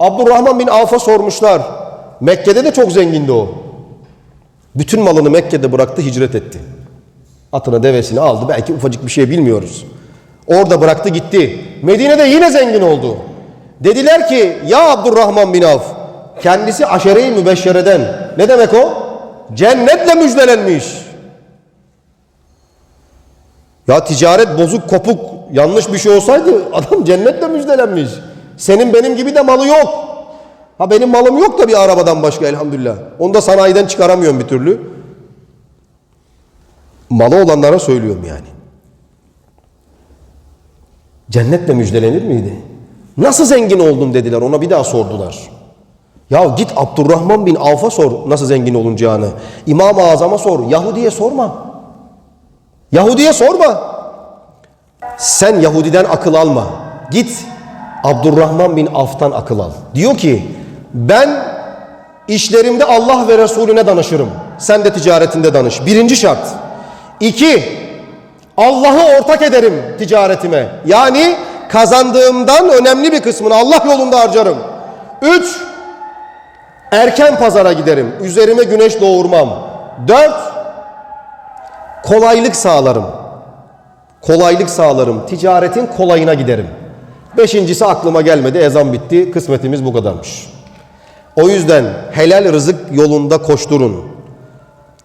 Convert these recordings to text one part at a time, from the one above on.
Abdurrahman bin Avf'a sormuşlar. Mekke'de de çok zengindi o. Bütün malını Mekke'de bıraktı, hicret etti. Atına devesini aldı. Belki ufacık bir şey bilmiyoruz. Orada bıraktı gitti. Medine'de yine zengin oldu. Dediler ki ya Abdurrahman bin Avf kendisi aşere-i mübeşşereden. Ne demek o? Cennetle müjdelenmiş. Ya ticaret bozuk kopuk yanlış bir şey olsaydı adam cennetle müjdelenmiş. Senin benim gibi de malı yok. Ha benim malım yok da bir arabadan başka elhamdülillah. Onu da sanayiden çıkaramıyorum bir türlü. Malı olanlara söylüyorum yani. Cennetle müjdelenir miydi? Nasıl zengin oldun dediler ona bir daha sordular. Ya git Abdurrahman bin Avf'a sor nasıl zengin olunacağını. İmam-ı Azam'a sor. Yahudi'ye sorma. Yahudi'ye sorma. Sen Yahudiden akıl alma. Git Abdurrahman bin Avf'tan akıl al. Diyor ki ben işlerimde Allah ve Resulüne danışırım. Sen de ticaretinde danış. Birinci şart. İki, Allah'ı ortak ederim ticaretime. Yani kazandığımdan önemli bir kısmını Allah yolunda harcarım. Üç, erken pazara giderim. Üzerime güneş doğurmam. Dört, kolaylık sağlarım. Kolaylık sağlarım. Ticaretin kolayına giderim. Beşincisi aklıma gelmedi. Ezan bitti. Kısmetimiz bu kadarmış. O yüzden helal rızık yolunda koşturun.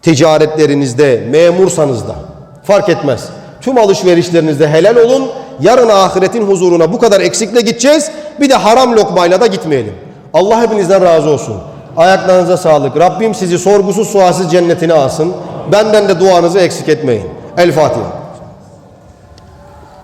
Ticaretlerinizde, memursanız da fark etmez. Tüm alışverişlerinizde helal olun. Yarın ahiretin huzuruna bu kadar eksikle gideceğiz. Bir de haram lokmayla da gitmeyelim. Allah hepinizden razı olsun. Ayaklarınıza sağlık. Rabbim sizi sorgusuz sualsiz cennetine alsın. Benden de duanızı eksik etmeyin. El Fatiha.